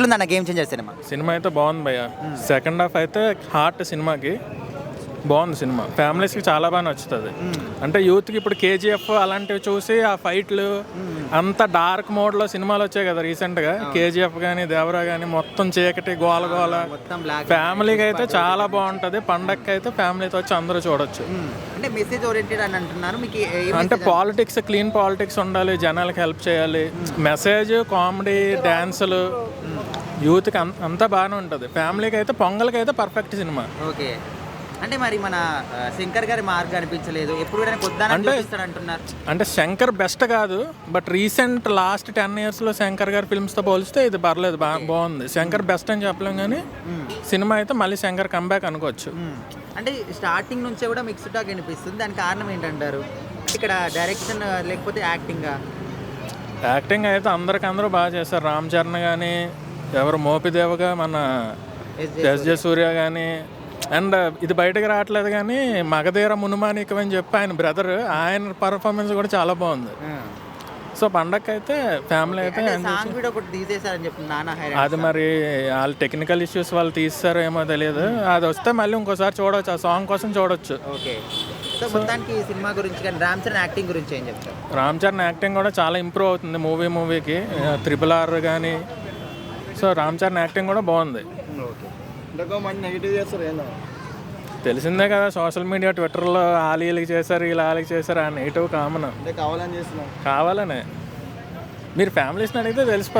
ఎట్లుందన్న game changer cinema cinema అయితే బాగుంది భయ్య. సెకండ్ హాఫ్ అయితే హార్ట్ సినిమాకి. బాగుంది సినిమా. ఫ్యామిలీస్కి చాలా బాగా నచ్చుతుంది. అంటే యూత్కి ఇప్పుడు కేజీఎఫ్ అలాంటివి చూసి ఆ ఫైట్లు అంత డార్క్ మోడ్లో సినిమాలు వచ్చాయి కదా రీసెంట్గా. కేజీఎఫ్ కానీ దేవరా కానీ మొత్తం చీకటి గోల గోల. మొత్తం బ్లాక్ ఫ్యామిలీకి అయితే చాలా బాగుంటుంది. పండగకి అయితే ఫ్యామిలీతో వచ్చి అందరూ చూడొచ్చు. అంటే మెసేజ్ ఓరియంటెడ్ అని అంటున్నారు. మీకు ఏ- ఏ అంటే message పాలిటిక్స్ క్లీన్ పాలిటిక్స్ ఉండాలి జనాలకి హెల్ప్ చేయాలి. మెసేజ్ కామెడీ డ్యాన్సులు యూత్కి అంతా బాగానే ఉంటుంది. ఫ్యామిలీకి అయితే పొంగల్కి అయితే పర్ఫెక్ట్ సినిమా. ఓకే. అంటే మరి మన శంకర్ గారి మార్క్ అనిపించలేదు. ఎప్పుడు కూడా అంటున్నారు అంటే శంకర్ బెస్ట్ కాదు బట్ రీసెంట్ లాస్ట్ టెన్ ఇయర్స్లో శంకర్ గారి ఫిల్మ్స్తో పోలిస్తే ఇది పర్లేదు బా బాగుంది. శంకర్ బెస్ట్ అని చెప్పలేం కానీ సినిమా అయితే మళ్ళీ శంకర్ కంబ్యాక్ అనుకోవచ్చు. అంటే స్టార్టింగ్ నుంచే కూడా మిక్స్డ్ టాక్ అనిపిస్తుంది దానికి కారణం ఏంటంటారు? ఇక్కడ డైరెక్షన్ లేకపోతే యాక్టింగా యాక్టింగ్ అయితే అందరికి అందరూ బాగా చేస్తారు. రామ్ చరణ్ కానీ ఎవరు మోపిదేవగా మన ఎస్ జే సూర్య. కానీ అండ్ ఇది బయటకు రావట్లేదు కానీ మగధీర మునుమానికం అని చెప్పి ఆయన బ్రదర్ ఆయన పర్ఫార్మెన్స్ కూడా చాలా బాగుంది. సో పండగకి అయితే ఫ్యామిలీ అయితే అది మరి వాళ్ళు టెక్నికల్ ఇష్యూస్ వాళ్ళు తీస్తారో ఏమో తెలియదు. అది వస్తే మళ్ళీ ఇంకోసారి చూడవచ్చు ఆ సాంగ్ కోసం చూడొచ్చు. ఈ సినిమా గురించి రామ్ చరణ్ యాక్టింగ్ గురించి ఏం చెప్తారు? రామ్ చరణ్ యాక్టింగ్ కూడా చాలా ఇంప్రూవ్ అవుతుంది మూవీ మూవీకి త్రిపుల్ ఆర్ కానీ సో రామ్ చరణ్ యాక్టింగ్ కూడా బాగుంది. ఓకే. తెలిసిందే కదా సోషల్ మీడియా ట్విట్టర్లో వాళ్ళు వీళ్ళకి చేశారు వీళ్ళు వాళ్ళకి చేశారు ఆ నెగిటివ్ కామన్. కావాలని చేస్తున్నాం. కావాలనే. మీరు ఫ్యామిలీస్ని అడిగితే తెలిసిపోతుంది